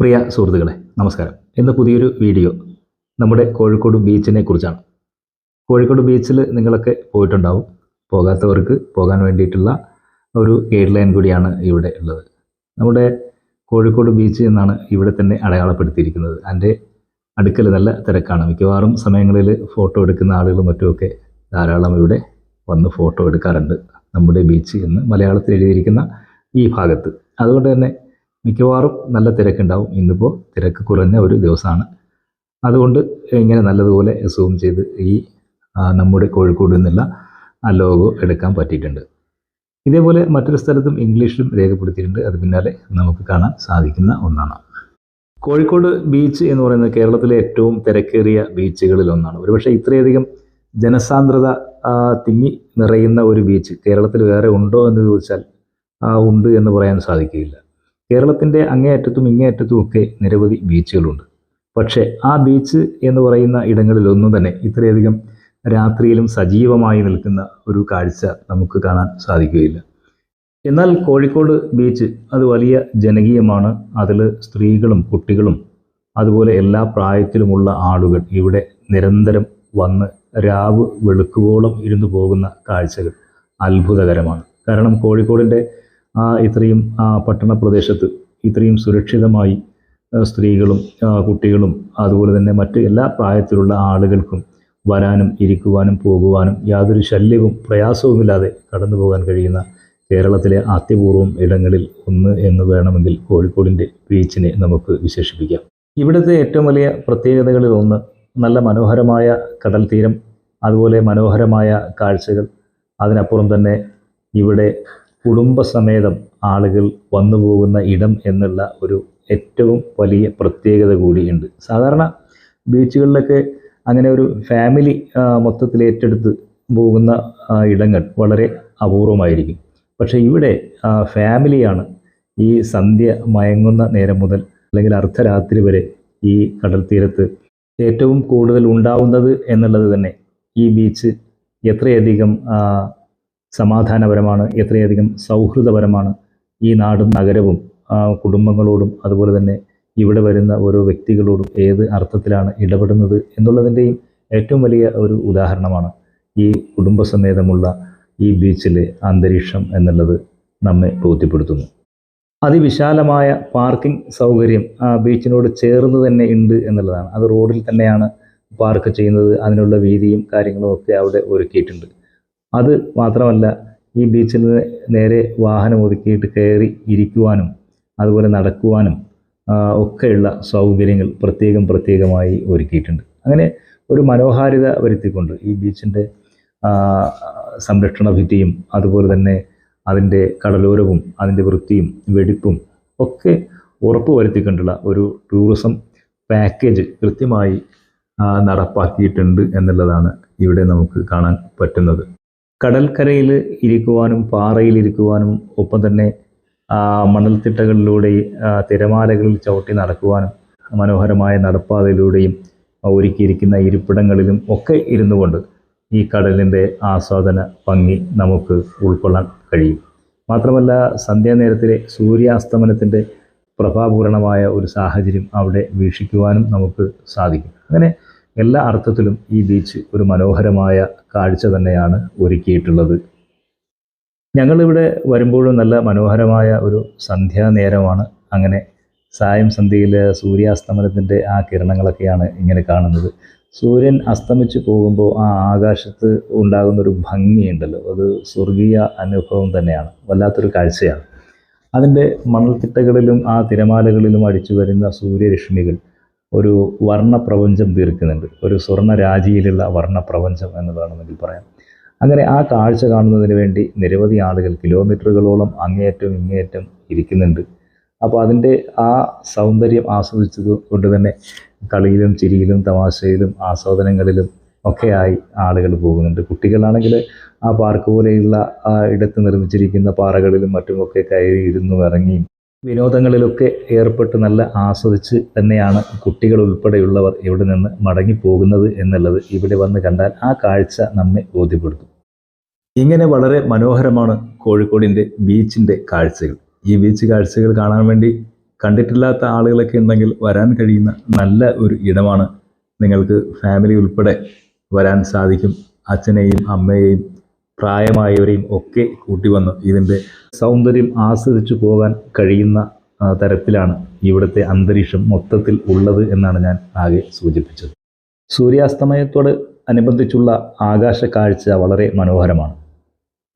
പ്രിയ സുഹൃത്തുക്കളെ നമസ്കാരം. ഇന്ന് പുതിയൊരു വീഡിയോ നമ്മുടെ കോഴിക്കോട് ബീച്ചിനെ കുറിച്ചാണ്. കോഴിക്കോട് ബീച്ചിൽ നിങ്ങളൊക്കെ പോയിട്ടുണ്ടാവും. പോകാത്തവർക്ക് പോകാൻ വേണ്ടിയിട്ടുള്ള ഒരു ഗൈഡ് ലൈൻ കൂടിയാണ് ഇവിടെ ഉള്ളത്. നമ്മുടെ കോഴിക്കോട് ബീച്ച് എന്നാണ് ഇവിടെ തന്നെ അടയാളപ്പെടുത്തിയിരിക്കുന്നത്. അതിന്റെ അടുക്കൽ നല്ല തിരക്കാണ്. മിക്കവാറും സമയങ്ങളിൽ ഫോട്ടോ എടുക്കുന്ന ആളുകളും മറ്റുമൊക്കെ ധാരാളം ഇവിടെ വന്ന് ഫോട്ടോ എടുക്കാറുണ്ട് നമ്മുടെ ബീച്ച് എന്ന് മലയാളത്തിൽ എഴുതിയിരിക്കുന്ന ഈ ഭാഗത്ത്. അതുകൊണ്ട് തന്നെ മിക്കവാറും നല്ല തിരക്കുണ്ടാവും. ഇന്നിപ്പോൾ തിരക്ക് കുറഞ്ഞ ഒരു ദിവസമാണ്. അതുകൊണ്ട് ഇങ്ങനെ നല്ലതുപോലെ സൂം ചെയ്ത് ഈ നമ്മുടെ കോഴിക്കോട് നിന്നുള്ള ആ ലോഗോ എടുക്കാൻ പറ്റിയിട്ടുണ്ട്. ഇതേപോലെ മറ്റൊരു സ്ഥലത്തും ഇംഗ്ലീഷിലും രേഖപ്പെടുത്തിയിട്ടുണ്ട്. അത് പിന്നാലെ നമുക്ക് കാണാൻ സാധിക്കുന്ന ഒന്നാണ്. കോഴിക്കോട് ബീച്ച് എന്ന് പറയുന്നത് കേരളത്തിലെ ഏറ്റവും തിരക്കേറിയ ബീച്ചുകളിൽ ഒന്നാണ്. ഒരുപക്ഷെ ഇത്രയധികം ജനസാന്ദ്രത തിങ്ങി നിറയുന്ന ഒരു ബീച്ച് കേരളത്തിൽ വേറെ ഉണ്ടോ എന്ന് ചോദിച്ചാൽ ഉണ്ട് എന്ന് പറയാൻ സാധിക്കുകയില്ല. കേരളത്തിന്റെ അങ്ങേയറ്റത്തും ഇങ്ങേയറ്റത്തും ഒക്കെ നിരവധി ബീച്ചുകളുണ്ട്. പക്ഷേ ആ ബീച്ച് എന്ന് പറയുന്ന ഇടങ്ങളിലൊന്നും തന്നെ ഇത്രയധികം രാത്രിയിലും സജീവമായി നിൽക്കുന്ന ഒരു കാഴ്ച നമുക്ക് കാണാൻ സാധിക്കുകയില്ല. എന്നാൽ കോഴിക്കോട് ബീച്ച് അത് വലിയ ജനകീയമാണ്. അതിൽ സ്ത്രീകളും കുട്ടികളും അതുപോലെ എല്ലാ പ്രായത്തിലുമുള്ള ആളുകൾ ഇവിടെ നിരന്തരം വന്ന് രാവ് വെളുക്കുവോളം ഇരുന്നു പോകുന്ന കാഴ്ചകൾ അത്ഭുതകരമാണ്. കാരണം കോഴിക്കോടിന്റെ ആ ഇത്രയും ആ പട്ടണ പ്രദേശത്ത് ഇത്രയും സുരക്ഷിതമായി സ്ത്രീകളും കുട്ടികളും അതുപോലെ തന്നെ മറ്റ് എല്ലാ പ്രായത്തിലുള്ള ആളുകൾക്കും വരാനും ഇരിക്കുവാനും പോകുവാനും യാതൊരു ശല്യവും പ്രയാസവുമില്ലാതെ കടന്നു പോകാൻ കഴിയുന്ന കേരളത്തിലെ ആദ്യപൂർവം ഇടങ്ങളിൽ ഒന്ന് എന്ന് വേണമെങ്കിൽ കോഴിക്കോടിന്റെ ബീച്ചിനെ നമുക്ക് വിശേഷിപ്പിക്കാം. ഇവിടുത്തെ ഏറ്റവും വലിയ പ്രത്യേകതകളിൽ ഒന്ന് നല്ല മനോഹരമായ കടൽ തീരം അതുപോലെ മനോഹരമായ കാഴ്ചകൾ. അതിനപ്പുറം തന്നെ ഇവിടെ കുടുംബസമേതം ആളുകൾ വന്നു പോകുന്ന ഇടം എന്നുള്ള ഒരു ഏറ്റവും വലിയ പ്രത്യേകത കൂടിയുണ്ട്. സാധാരണ ബീച്ചുകളിലൊക്കെ അങ്ങനെ ഒരു ഫാമിലി മൊത്തത്തിൽ ഏറ്റെടുത്ത് പോകുന്ന ഇടങ്ങൾ വളരെ അപൂർവമായിരിക്കും. പക്ഷേ ഇവിടെ ഫാമിലിയാണ് ഈ സന്ധ്യ മയങ്ങുന്ന നേരം മുതൽ അല്ലെങ്കിൽ അർദ്ധരാത്രി വരെ ഈ കടൽ തീരത്ത് ഏറ്റവും കൂടുതൽ ഉണ്ടാവുന്നത് എന്നുള്ളത് തന്നെ ഈ ബീച്ച് എത്രയധികം സമാധാനപരമാണ് എത്രയധികം സൗഹൃദപരമാണ് ഈ നാടും നഗരവും കുടുംബങ്ങളോടും അതുപോലെ തന്നെ ഇവിടെ വരുന്ന ഓരോ വ്യക്തികളോടും ഏത് അർത്ഥത്തിലാണ് ഇടപെടുന്നത് എന്നുള്ളതിന്റെയും ഏറ്റവും വലിയ ഒരു ഉദാഹരണമാണ് ഈ കുടുംബസമേതമുള്ള ഈ ബീച്ചിലെ അന്തരീക്ഷം എന്നുള്ളത് നമ്മെ ബോധ്യപ്പെടുത്തുന്നു. അതിവിശാലമായ പാർക്കിംഗ് സൗകര്യം ആ ബീച്ചിനോട് ചേർന്ന് തന്നെ ഉണ്ട് എന്നുള്ളതാണ്. അത് റോഡിൽ തന്നെയാണ് പാർക്ക് ചെയ്യുന്നത് അതിനുള്ള വീതിയും കാര്യങ്ങളും ഒക്കെ അവിടെ ഒരുക്കിയിട്ടുണ്ട്. അത് മാത്രമല്ല ഈ ബീച്ചിൽ നിന്ന് നേരെ വാഹനം ഒതുക്കിയിട്ട് കയറി ഇരിക്കുവാനും അതുപോലെ നടക്കുവാനും ഒക്കെയുള്ള സൗകര്യങ്ങൾ പ്രത്യേകം പ്രത്യേകമായി ഒരുക്കിയിട്ടുണ്ട്. അങ്ങനെ ഒരു മനോഹാരിത വരുത്തിക്കൊണ്ട് ഈ ബീച്ചിന്റെ സംരക്ഷണ ഭിത്തിയും അതുപോലെ തന്നെ അതിന്റെ കടലോരവും അതിന്റെ വൃത്തിയും വെടിപ്പും ഒക്കെ ഉറപ്പ് വരുത്തിക്കൊണ്ടുള്ള ഒരു ടൂറിസം പാക്കേജ് കൃത്യമായി നടപ്പാക്കിയിട്ടുണ്ട് എന്നുള്ളതാണ് ഇവിടെ നമുക്ക് കാണാൻ പറ്റുന്നത്. കടൽക്കരയിൽ ഇരിക്കുവാനും പാറയിൽ ഇരിക്കുവാനും ഒപ്പം തന്നെ മണൽത്തിട്ടകളിലൂടെ തിരമാലകളിൽ ചവിട്ടി നടക്കുവാനും മനോഹരമായ നടപ്പാതയിലൂടെയും ഒരുക്കിയിരിക്കുന്ന ഇരിപ്പിടങ്ങളിലും ഒക്കെ ഇരുന്നു കൊണ്ട് ഈ കടലിന്റെ ആസ്വാദന ഭംഗി നമുക്ക് ഉൾക്കൊള്ളാൻ കഴിയും. മാത്രമല്ല സന്ധ്യാനേരത്തിലെ സൂര്യാസ്തമനത്തിന്റെ പ്രഭാപൂർണമായ ഒരു സാഹചര്യം അവിടെ വീക്ഷിക്കുവാനും നമുക്ക് സാധിക്കും. അങ്ങനെ എല്ലാ അർത്ഥത്തിലും ഈ ബീച്ച് ഒരു മനോഹരമായ കാഴ്ച തന്നെയാണ് ഒരുക്കിയിട്ടുള്ളത്. ഞങ്ങളിവിടെ വരുമ്പോഴും നല്ല മനോഹരമായ ഒരു സന്ധ്യാനേരമാണ് അങ്ങനെ സായം സന്ധ്യയിൽ സൂര്യാസ്തമനത്തിന്റെ ആ കിരണങ്ങളൊക്കെയാണ് ഇങ്ങനെ കാണുന്നത്. സൂര്യൻ അസ്തമിച്ചു പോകുമ്പോൾ ആ ആകാശത്ത് ഉണ്ടാകുന്നൊരു ഭംഗിയുണ്ടല്ലോ. അത് സ്വർഗീയ അനുഭവം തന്നെയാണ്. വല്ലാത്തൊരു കാഴ്ചയാണ്. അതിന്റെ മണൽത്തിട്ടകളിലും ആ തിരമാലകളിലും അടിച്ചു വരുന്ന സൂര്യരശ്മികൾ ഒരു വർണപ്രപഞ്ചം തീർക്കുന്നുണ്ട്. ഒരു സ്വർണ രാജിയിലുള്ള വർണപ്രപഞ്ചം എന്ന് വേണമെങ്കിൽ പറയാം. അങ്ങനെ ആ കാഴ്ച കാണുന്നതിന് വേണ്ടി നിരവധി ആളുകൾ കിലോമീറ്ററുകളോളം അങ്ങേയറ്റം ഇങ്ങേയറ്റം ഇരിക്കുന്നുണ്ട്. അപ്പോൾ അതിന്റെ ആ സൗന്ദര്യം ആസ്വദിച്ചത് കൊണ്ട് തന്നെ കളിയിലും ചിരിയിലും തമാശയിലും ആസ്വാദനങ്ങളിലും ഒക്കെയായി ആളുകൾ പോകുന്നുണ്ട്. കുട്ടികളാണെങ്കിൽ ആ പാർക്ക് പോലെയുള്ള ആ ഇടത്ത് നിർമ്മിച്ചിരിക്കുന്ന പാറകളിലും മറ്റുമൊക്കെ കയറി ഇരുന്നു ഇറങ്ങിയും വിനോദങ്ങളിലൊക്കെ ഏർപ്പെട്ട് നല്ല ആസ്വദിച്ച് തന്നെയാണ് കുട്ടികൾ ഉൾപ്പെടെയുള്ളവർ ഇവിടെ നിന്ന് മടങ്ങിപ്പോകുന്നത് എന്നുള്ളത് ഇവിടെ വന്ന് കണ്ടാൽ ആ കാഴ്ച നമ്മെ ബോധ്യപ്പെടുത്തും. ഇങ്ങനെ വളരെ മനോഹരമാണ് കോഴിക്കോടിന്റെ ബീച്ചിന്റെ കാഴ്ചകൾ. ഈ ബീച്ച് കാഴ്ചകൾ കാണാൻ വേണ്ടി കണ്ടിട്ടില്ലാത്ത ആളുകളൊക്കെ ഉണ്ടെങ്കിൽ വരാൻ കഴിയുന്ന നല്ല ഒരു ഇടമാണ്. നിങ്ങൾക്ക് ഫാമിലി ഉൾപ്പെടെ വരാൻ സാധിക്കും. അച്ഛനെയും അമ്മയെയും പ്രായമായവരെയും ഒക്കെ കൂട്ടി വന്ന് ഇതിന്റെ സൗന്ദര്യം ആസ്വദിച്ചു പോകാൻ കഴിയുന്ന തരത്തിലാണ് ഇവിടുത്തെ അന്തരീക്ഷം മൊത്തത്തിൽ ഉള്ളത് എന്നാണ് ഞാൻ ആകെ സൂചിപ്പിച്ചത്. സൂര്യാസ്തമയത്തോട് അനുബന്ധിച്ചുള്ള ആകാശ കാഴ്ച വളരെ മനോഹരമാണ്.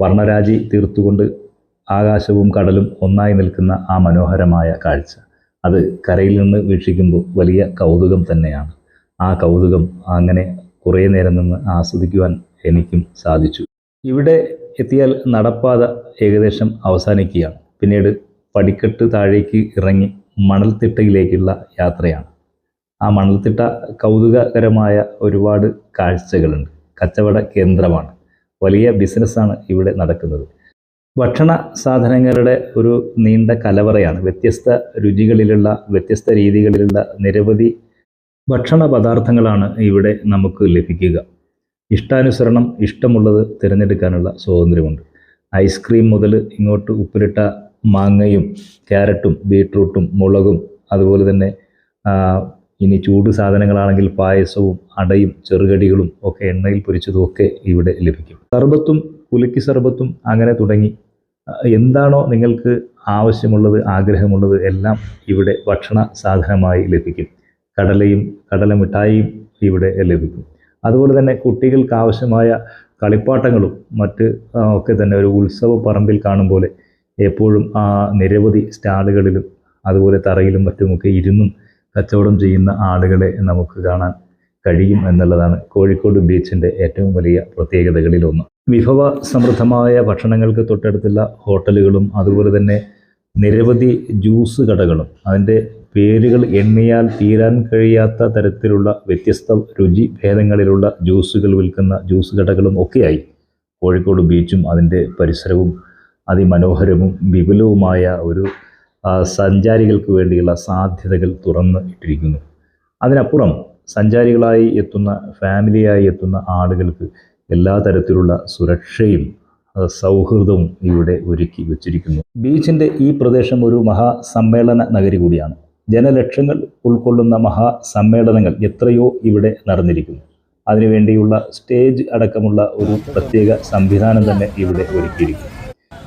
വർണരാജി തീർത്തുകൊണ്ട് ആകാശവും കടലും ഒന്നായി നിൽക്കുന്ന ആ മനോഹരമായ കാഴ്ച. അത് കരയിൽ നിന്ന് വീക്ഷിക്കുമ്പോൾ വലിയ കൗതുകം തന്നെയാണ്. ആ കൗതുകം അങ്ങനെ കുറേ നേരം നിന്ന് ആസ്വദിക്കുവാൻ എനിക്കും സാധിച്ചു. ഇവിടെ എത്തിയാൽ നടപ്പാത ഏകദേശം അവസാനിക്കുകയാണ്. പിന്നീട് പടിക്കെട്ട് താഴേക്ക് ഇറങ്ങി മണൽത്തിട്ടയിലേക്കുള്ള യാത്രയാണ്. ആ മണൽത്തിട്ട കൗതുകകരമായ ഒരുപാട് കാഴ്ചകളുണ്ട്. കച്ചവട കേന്ദ്രമാണ്. വലിയ ബിസിനസ്സാണ് ഇവിടെ നടക്കുന്നത്. ഭക്ഷണ സാധനങ്ങളുടെ ഒരു നീണ്ട കലവറയാണ്. വ്യത്യസ്ത രുചികളിലുള്ള വ്യത്യസ്ത രീതികളിലുള്ള നിരവധി ഭക്ഷണ പദാർത്ഥങ്ങളാണ് ഇവിടെ നമുക്ക് ലഭിക്കുക. ഇഷ്ടാനുസരണം ഇഷ്ടമുള്ളത് തിരഞ്ഞെടുക്കാനുള്ള സ്വാതന്ത്ര്യമുണ്ട്. ഐസ്ക്രീം മുതൽ ഇങ്ങോട്ട് ഉപ്പിലിട്ട മാങ്ങയും ക്യാരറ്റും ബീട്രൂട്ടും മുളകും അതുപോലെ തന്നെ ഇനി ചൂട് സാധനങ്ങളാണെങ്കിൽ പായസവും അടയും ചെറുകടികളും ഒക്കെ എണ്ണയിൽ പൊരിച്ചതും ഒക്കെ ഇവിടെ ലഭിക്കും. സർബത്തും കുലുക്കി സർബത്തും അങ്ങനെ തുടങ്ങി. എന്താണോ നിങ്ങൾക്ക് ആവശ്യമുള്ളത് ആഗ്രഹമുള്ളത് എല്ലാം ഇവിടെ ഭക്ഷണ സാധനമായി ലഭിക്കും. കടലയും കടല മിഠായിയും ഇവിടെ ലഭിക്കും. അതുപോലെ തന്നെ കുട്ടികൾക്ക് ആവശ്യമായ കളിപ്പാട്ടങ്ങളും മറ്റ് ഒക്കെ തന്നെ ഒരു ഉത്സവ പറമ്പിൽ കാണും പോലെ എപ്പോഴും ആ നിരവധി സ്റ്റാളുകളിലും അതുപോലെ തറയിലും മറ്റുമൊക്കെ ഇരുന്നും കച്ചവടം ചെയ്യുന്ന ആളുകളെ നമുക്ക് കാണാൻ കഴിയും എന്നുള്ളതാണ് കോഴിക്കോട് ബീച്ചിന്റെ ഏറ്റവും വലിയ പ്രത്യേകതകളിലൊന്ന് വിഭവ സമൃദ്ധമായ ഭക്ഷണങ്ങൾക്ക് തൊട്ടടുത്തുള്ള ഹോട്ടലുകളും അതുപോലെ തന്നെ നിരവധി ജ്യൂസ് കടകളും. അതിന്റെ പേരുകൾ എണ്ണിയാൽ തീരാൻ കഴിയാത്ത തരത്തിലുള്ള വ്യത്യസ്ത രുചി ഭേദങ്ങളിലുള്ള ജ്യൂസുകൾ വിൽക്കുന്ന ജ്യൂസ് കടകളും ഒക്കെയായി. കോഴിക്കോട് ബീച്ചും അതിന്റെ പരിസരവും അതിമനോഹരവും വിപുലവുമായ ഒരു സഞ്ചാരികൾക്ക് വേണ്ടിയുള്ള സാധ്യതകൾ തുറന്ന് ഇട്ടിരിക്കുന്നു. അതിനപ്പുറം സഞ്ചാരികളായി എത്തുന്ന ഫാമിലിയായി എത്തുന്ന ആളുകൾക്ക് എല്ലാ തരത്തിലുള്ള സുരക്ഷയും സൗഹൃദവും ഇവിടെ ഒരുക്കി വെച്ചിരിക്കുന്നു. ബീച്ചിന്റെ ഈ പ്രദേശം ഒരു മഹാസമ്മേളന നഗരി കൂടിയാണ്. ജനലക്ഷങ്ങൾ ഉൾക്കൊള്ളുന്ന മഹാസമ്മേളനങ്ങൾ എത്രയോ ഇവിടെ നടന്നിരിക്കുന്നു. അതിനുവേണ്ടിയുള്ള സ്റ്റേജ് അടക്കമുള്ള ഒരു പ്രത്യേക സംവിധാനം തന്നെ ഇവിടെ ഒരുക്കിയിരിക്കുന്നു.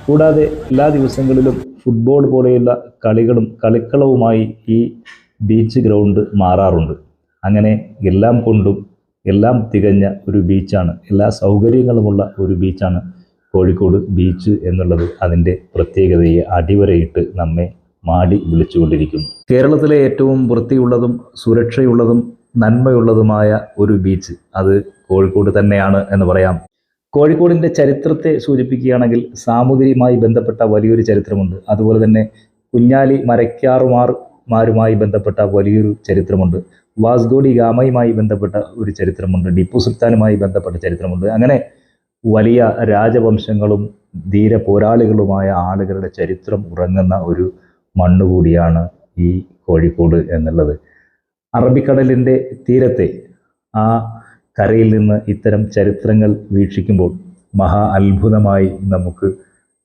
കൂടാതെ എല്ലാ ദിവസങ്ങളിലും ഫുട്ബോൾ പോലെയുള്ള കളികളും കളിക്കളവുമായി ഈ ബീച്ച് ഗ്രൗണ്ട് മാറാറുണ്ട്. അങ്ങനെ എല്ലാം കൊണ്ടും എല്ലാം തികഞ്ഞ ഒരു ബീച്ചാണ്. എല്ലാ സൗകര്യങ്ങളുമുള്ള ഒരു ബീച്ചാണ് കോഴിക്കോട് ബീച്ച് എന്നുള്ളത് അതിന്റെ പ്രത്യേകതയെ അടിവരയിട്ട് നമ്മെ മാടി വിളിച്ചുകൊണ്ടിരിക്കുന്നു. കേരളത്തിലെ ഏറ്റവും വൃത്തിയുള്ളതും സുരക്ഷയുള്ളതും നന്മയുള്ളതുമായ ഒരു ബീച്ച് അത് കോഴിക്കോട് തന്നെയാണ് എന്ന് പറയാം. കോഴിക്കോടിന്റെ ചരിത്രത്തെ സൂചിപ്പിക്കുകയാണെങ്കിൽ സാമൂതിരിയുമായി ബന്ധപ്പെട്ട വലിയൊരു ചരിത്രമുണ്ട്. അതുപോലെ തന്നെ കുഞ്ഞാലി മരക്കാറുമാർ മാരുമായി ബന്ധപ്പെട്ട വലിയൊരു ചരിത്രമുണ്ട്. വാസ്ഗോഡി ഗാമയുമായി ബന്ധപ്പെട്ട ഒരു ചരിത്രമുണ്ട്. ടിപ്പു സുൽത്താനുമായി ബന്ധപ്പെട്ട ചരിത്രമുണ്ട്. അങ്ങനെ വലിയ രാജവംശങ്ങളും ധീര പോരാളികളുമായ ആളുകളുടെ ചരിത്രം ഉറങ്ങുന്ന ഒരു മണ്ണ് കൂടിയാണ് ഈ കോഴിക്കോട് എന്നുള്ളത്. അറബിക്കടലിന്റെ തീരത്തെ ആ കരയിൽ നിന്ന് ഇത്തരം ചരിത്രങ്ങൾ വീക്ഷിക്കുമ്പോൾ മഹാ അത്ഭുതമായി നമുക്ക്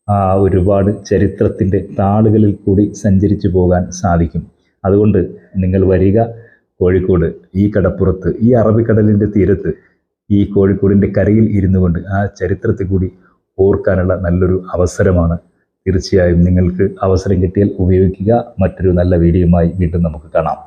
ആ ഒരുപാട് ചരിത്രത്തിന്റെ താളുകളിൽ കൂടി സഞ്ചരിച്ചു പോകാൻ സാധിക്കും. അതുകൊണ്ട് നിങ്ങൾ വരിക കോഴിക്കോട് ഈ കടപ്പുറത്ത് ഈ അറബിക്കടലിന്റെ തീരത്ത് ഈ കോഴിക്കോടിന്റെ കരയിൽ ഇരുന്നു കൊണ്ട് ആ ചരിത്രത്തെ കൂടി ഓർക്കാനുള്ള നല്ലൊരു അവസരമാണ്. തീർച്ചയായും നിങ്ങൾക്ക് അവസരം കിട്ടിയാൽ ഉപയോഗിക്കുക. മറ്റൊരു നല്ല വീഡിയോയുമായി വീണ്ടും നമുക്ക് കാണാം.